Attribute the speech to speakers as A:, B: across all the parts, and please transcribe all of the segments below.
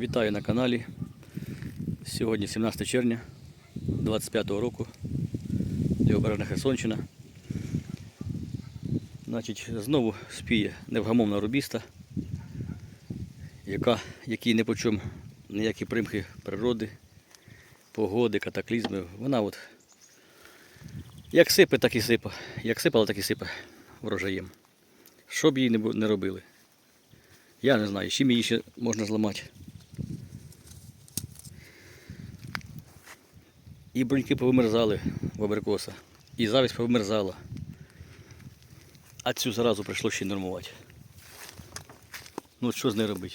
A: Вітаю на каналі. Сьогодні 17 червня 25 року. Лівобережна Херсонщина. Значить, знову спіє невгамовна рубіста, яка, якій не почом ніякі примхи природи, погоди, катаклізми. Вона от як сипе, так і сипе. Як сипала, так і сипе врожаєм. Що б їй не робили. Я не знаю, чим її ще можна зламати. І бруньки повимерзали в абрикоса, і завість повимерзала. А цю заразу прийшло ще й нормувати. Ну от що з нею робити?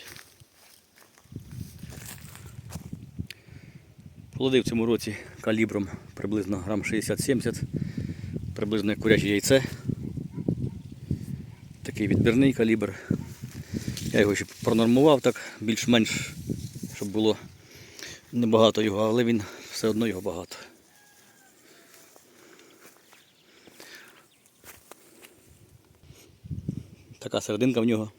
A: Плоди в цьому році калібром приблизно грам 60-70, приблизно як куряче яйце. Такий відбірний калібр. Я його ще пронормував так, більш-менш, щоб було небагато його, але він все одно його багато. Така серединка в нього.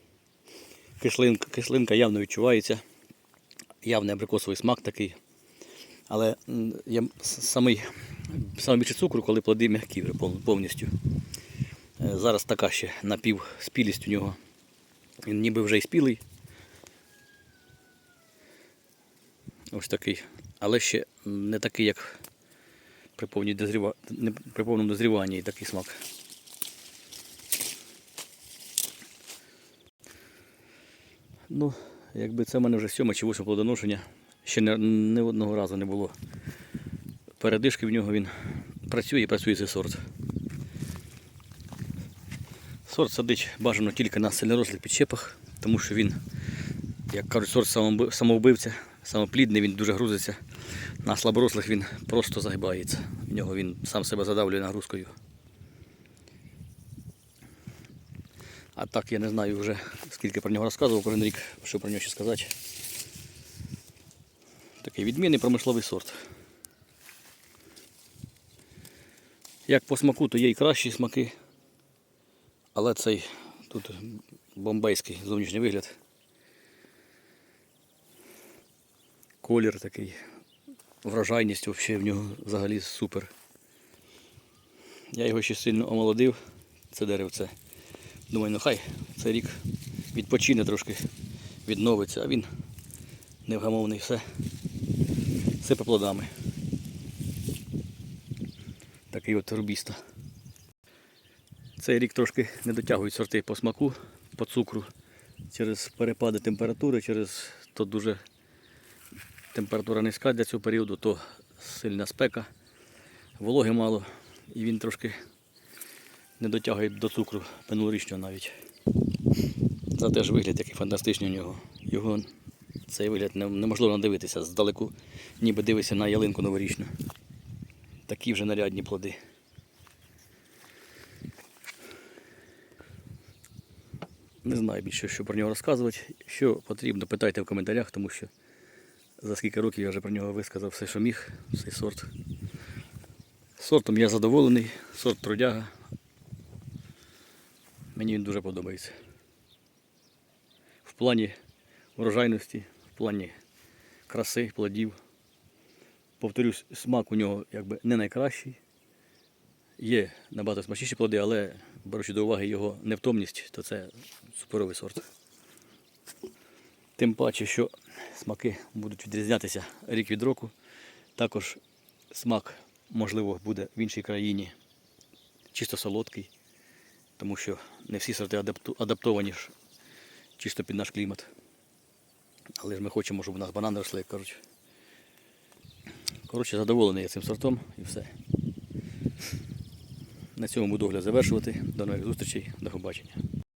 A: Кислинка, кислинка явно відчувається. Явний абрикосовий смак такий. Але є самий, саме більше цукру, коли плоди м'які повністю. Е, Зараз така ще напівспілість у нього. Він ніби вже і спілий. Ось такий. Але ще не такий, як при, повній дозріва... при повному дозріванні такий смак. Ну, якби це в мене вже сьоме чи восьме плодоношення. Ще не, не одного разу не було. Передишки в нього він працює і працює цей сорт. Сорт садить бажано тільки на сильнорослих підчепах, тому що він, як кажуть, сорт самовбивця, самоплідний, він дуже грузиться. На слаборослих він просто загибається. В нього він сам себе задавлює нагрузкою. А так я не знаю вже скільки про нього розказував кожен рік, що про нього ще сказати. Такий відмінний промисловий сорт. Як по смаку, то є і кращі смаки. Але цей тут бомбейський зовнішній вигляд. Колір такий, врожайність взагалі в нього взагалі супер. Я його ще сильно омолодив, це деревце. Думаю, ну хай цей рік відпочине трошки, відновиться, а він невгамовний все. Сипе плодами. Такий от рубіста. Цей рік трошки не дотягують сорти по смаку, по цукру через перепади температури, через то дуже температура низька для цього періоду, то сильна спека, вологи мало, і він трошки не дотягує до цукру минулорічного навіть. Зате ж вигляд який фантастичний у нього. Його цей вигляд неможливо надивитися здалеку, ніби дивишся на ялинку новорічну. Такі вже нарядні плоди. Не знаю більше, що про нього розказувати. Що потрібно, питайте в коментарях, тому що за скільки років я вже про нього висказав все, що міг, цей сорт. Сортом я задоволений, сорт трудяга. Мені він дуже подобається. В плані врожайності, в плані краси, плодів. Повторюсь, смак у нього якби не найкращий. Є набагато смачніші плоди, але беручи до уваги його невтомність, то це суперовий сорт. Тим паче, що смаки будуть відрізнятися рік від року. Також смак, можливо, буде в іншій країні чисто солодкий, тому що не всі сорти адаптовані ж чисто під наш клімат. Але ж ми хочемо, щоб у нас банани росли, як кажуть. Коротше, задоволений я цим сортом і все. На цьому буду огляд завершувати. До нових зустрічей, до побачення.